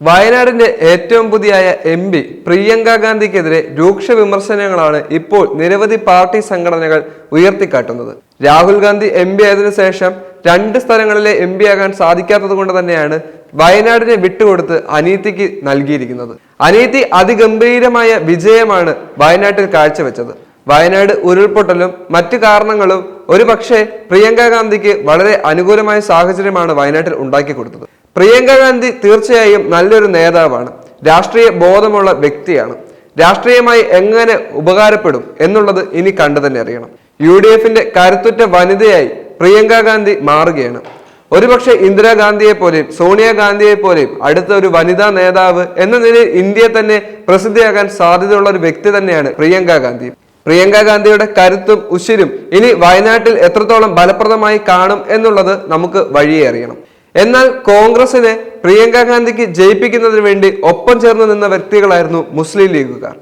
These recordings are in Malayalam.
വയനാടിന്റെ ഏറ്റവും പുതിയായ എം പി പ്രിയങ്ക ഗാന്ധിക്കെതിരെ രൂക്ഷ വിമർശനങ്ങളാണ് ഇപ്പോൾ നിരവധി പാർട്ടി സംഘടനകൾ ഉയർത്തിക്കാട്ടുന്നത്. രാഹുൽ ഗാന്ധി എം പി ആയതിനു ശേഷം രണ്ട് സ്ഥലങ്ങളിലെ എം പി ആകാൻ സാധിക്കാത്തത് കൊണ്ട് തന്നെയാണ് വയനാടിനെ വിട്ടുകൊടുത്ത് അനീതിക്ക് നൽകിയിരിക്കുന്നത്. അനീതി അതിഗംഭീരമായ വിജയമാണ് വയനാട്ടിൽ കാഴ്ചവെച്ചത്. വയനാട് ഉരുൾപൊട്ടലും മറ്റു കാരണങ്ങളും ഒരുപക്ഷെ പ്രിയങ്ക ഗാന്ധിക്ക് വളരെ അനുകൂലമായ സാഹചര്യമാണ് വയനാട്ടിൽ ഉണ്ടാക്കി കൊടുത്തത് പ്രിയങ്ക ഗാന്ധി തീർച്ചയായും നല്ലൊരു നേതാവാണ്. രാഷ്ട്രീയ ബോധമുള്ള വ്യക്തിയാണ്. രാഷ്ട്രീയമായി എങ്ങനെ ഉപകാരപ്പെടും എന്നുള്ളത് ഇനി കണ്ടു തന്നെ അറിയണം. യു ഡി എഫിന്റെ കരുത്തുറ്റ വനിതയായി പ്രിയങ്ക ഗാന്ധി മാറുകയാണ്. ഒരുപക്ഷെ ഇന്ദിരാഗാന്ധിയെ പോലെയും സോണിയാഗാന്ധിയെ പോലെയും അടുത്ത ഒരു വനിതാ നേതാവ് എന്ന നിലയിൽ ഇന്ത്യയെ തന്നെ പ്രസിദ്ധിയാകാൻ സാധ്യതയുള്ള ഒരു വ്യക്തി തന്നെയാണ് പ്രിയങ്ക ഗാന്ധി. പ്രിയങ്ക ഗാന്ധിയുടെ കരുത്തും ഉശിരും ഇനി വയനാട്ടിൽ എത്രത്തോളം ഫലപ്രദമായി കാണും എന്നുള്ളത് നമുക്ക് വഴിയെ അറിയണം. എന്നാൽ കോൺഗ്രസിനെ പ്രിയങ്ക ഗാന്ധിക്ക് ജയിപ്പിക്കുന്നതിന് വേണ്ടി ഒപ്പം ചേർന്ന് നിന്ന വ്യക്തികളായിരുന്നു മുസ്ലിം ലീഗുകാർ.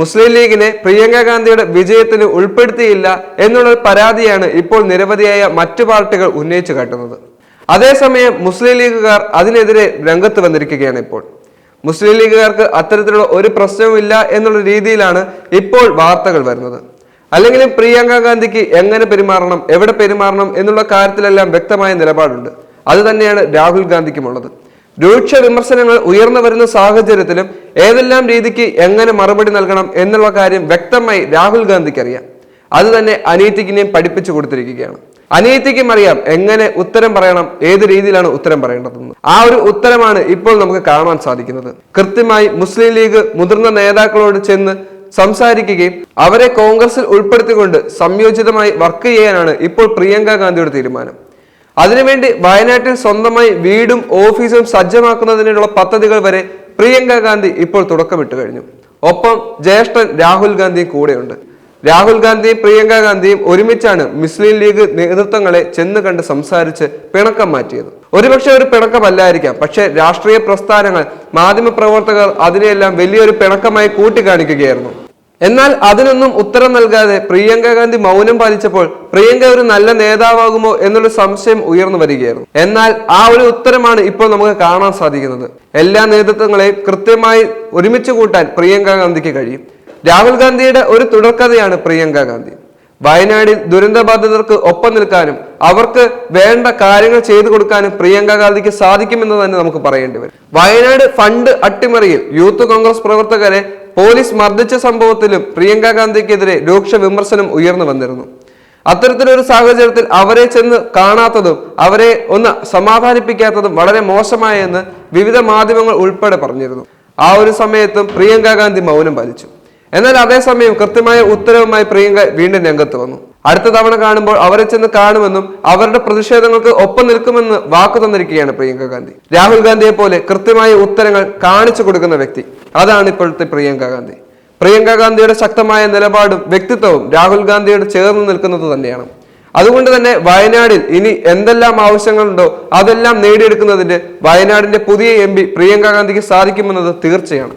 മുസ്ലിം ലീഗിനെ പ്രിയങ്ക ഗാന്ധിയുടെ വിജയത്തിന് ഉൾപ്പെടുത്തിയില്ല എന്നുള്ള പരാതിയാണ് ഇപ്പോൾ നിരവധിയായ മറ്റു പാർട്ടികൾ ഉന്നയിച്ചു കാട്ടുന്നത്. അതേസമയം മുസ്ലിം ലീഗുകാർ അതിനെതിരെ രംഗത്ത് വന്നിരിക്കുകയാണ് ഇപ്പോൾ. മുസ്ലിം ലീഗുകാർക്ക് അത്തരത്തിലുള്ള ഒരു പ്രശ്നവുമില്ല എന്നുള്ള രീതിയിലാണ് ഇപ്പോൾ വാർത്തകൾ വരുന്നത്. അല്ലെങ്കിലും പ്രിയങ്ക ഗാന്ധിക്ക് എങ്ങനെ പെരുമാറണം എവിടെ പെരുമാറണം എന്നുള്ള കാര്യത്തിലെല്ലാം വ്യക്തമായ നിലപാടുണ്ട്. അത് തന്നെയാണ് രാഹുൽ ഗാന്ധിക്കുമുള്ളത്. രൂക്ഷ വിമർശനങ്ങൾ ഉയർന്നു വരുന്ന സാഹചര്യത്തിലും ഏതെല്ലാം രീതിക്ക് എങ്ങനെ മറുപടി നൽകണം എന്നുള്ള കാര്യം വ്യക്തമായി രാഹുൽ ഗാന്ധിക്ക് അറിയാം അത് തന്നെ അനീതിക്കിനെയും പഠിപ്പിച്ചു കൊടുത്തിരിക്കുകയാണ്. അനീതിക്കും അറിയാം എങ്ങനെ ഉത്തരം പറയണം ഏത് രീതിയിലാണ് ഉത്തരം പറയേണ്ടതെന്ന്. ആ ഒരു ഉത്തരമാണ് ഇപ്പോൾ നമുക്ക് കാണാൻ സാധിക്കുന്നത്. കൃത്യമായി മുസ്ലിം ലീഗ് മുതിർന്ന നേതാക്കളോട് ചെന്ന് സംസാരിക്കുകയും അവരെ കോൺഗ്രസിൽ ഉൾപ്പെടുത്തിക്കൊണ്ട് സംയോജിതമായി വർക്ക് ചെയ്യാനാണ് ഇപ്പോൾ പ്രിയങ്ക ഗാന്ധിയുടെ തീരുമാനം. അതിനുവേണ്ടി വയനാട്ടിൽ സ്വന്തമായി വീടും ഓഫീസും സജ്ജമാക്കുന്നതിനുള്ള പദ്ധതികൾ വരെ പ്രിയങ്ക ഗാന്ധി ഇപ്പോൾ തുടക്കമിട്ട് കഴിഞ്ഞു. ഒപ്പം ജ്യേഷ്ഠൻ രാഹുൽ ഗാന്ധിയും കൂടെയുണ്ട്. രാഹുൽ ഗാന്ധിയും പ്രിയങ്ക ഗാന്ധിയും ഒരുമിച്ചാണ് മുസ്ലിം ലീഗ് നേതൃത്വങ്ങളെ ചെന്ന് കണ്ട് സംസാരിച്ച് പിണക്കം മാറ്റിയത്. ഒരുപക്ഷെ ഒരു പിണക്കമല്ലായിരിക്കാം പക്ഷേ രാഷ്ട്രീയ പ്രസ്ഥാനങ്ങൾ മാധ്യമ പ്രവർത്തകർ അതിനെയെല്ലാം വലിയൊരു പിണക്കമായി കൂട്ടിക്കാണിക്കുകയായിരുന്നു. എന്നാൽ അതിനൊന്നും ഉത്തരം നൽകാതെ പ്രിയങ്ക ഗാന്ധി മൗനം പാലിച്ചപ്പോൾ പ്രിയങ്ക ഒരു നല്ല നേതാവാകുമോ എന്നുള്ള സംശയം ഉയർന്നു വരികയായിരുന്നു. എന്നാൽ ആ ഒരു ഉത്തരമാണ് ഇപ്പോൾ നമുക്ക് കാണാൻ സാധിക്കുന്നത്. എല്ലാ നേതൃത്വങ്ങളെയും കൃത്യമായി ഒരുമിച്ച് കൂട്ടാൻ പ്രിയങ്ക ഗാന്ധിക്ക് കഴിയും. രാഹുൽ ഗാന്ധിയുടെ ഒരു തുടർക്കഥയാണ് പ്രിയങ്ക ഗാന്ധി. വയനാടിൽ ദുരന്തബാധിതർക്ക് ഒപ്പം നിൽക്കാനും അവർക്ക് വേണ്ട കാര്യങ്ങൾ ചെയ്തു കൊടുക്കാനും പ്രിയങ്ക ഗാന്ധിക്ക് സാധിക്കുമെന്ന് തന്നെ നമുക്ക് പറയേണ്ടി വരും. വയനാട് ഫണ്ട് അട്ടിമറിയിൽ യൂത്ത് കോൺഗ്രസ് പ്രവർത്തകരെ പോലീസ് മർദ്ദിച്ച സംഭവത്തിലും പ്രിയങ്ക ഗാന്ധിക്കെതിരെ രൂക്ഷ വിമർശനം ഉയർന്നു വന്നിരുന്നു. അത്തരത്തിലൊരു സാഹചര്യത്തിൽ അവരെ ചെന്ന് കാണാത്തതും അവരെ ഒന്ന് സമാധാനിപ്പിക്കാത്തതും വളരെ മോശമായെന്ന് വിവിധ മാധ്യമങ്ങൾ ഉൾപ്പെടെ പറഞ്ഞിരുന്നു. ആ ഒരു സമയത്തും പ്രിയങ്ക ഗാന്ധി മൗനം പാലിച്ചു. എന്നാൽ അതേസമയം കൃത്യമായ ഉത്തരവുമായി പ്രിയങ്ക വീണ്ടും രംഗത്ത് വന്നു. അടുത്ത തവണ കാണുമ്പോൾ അവരെ ചെന്ന് കാണുമെന്നും അവരുടെ പ്രതിഷേധങ്ങൾക്ക് ഒപ്പം നിൽക്കുമെന്ന് വാക്കു തന്നിരിക്കുകയാണ് പ്രിയങ്ക ഗാന്ധി. രാഹുൽ ഗാന്ധിയെ പോലെ കൃത്യമായ ഉത്തരങ്ങൾ കാണിച്ചു കൊടുക്കുന്ന വ്യക്തി അതാണ് ഇപ്പോഴത്തെ പ്രിയങ്ക ഗാന്ധി. പ്രിയങ്ക ഗാന്ധിയുടെ ശക്തമായ നിലപാടും വ്യക്തിത്വവും രാഹുൽ ഗാന്ധിയോട് ചേർന്ന് നിൽക്കുന്നത് തന്നെയാണ്. അതുകൊണ്ട് തന്നെ വയനാടിൽ ഇനി എന്തെല്ലാം ആവശ്യങ്ങളുണ്ടോ അതെല്ലാം നേടിയെടുക്കുന്നതിന്റെ വയനാടിന്റെ പുതിയ എം പ്രിയങ്ക ഗാന്ധിക്ക് സാധിക്കുമെന്നത് തീർച്ചയാണ്.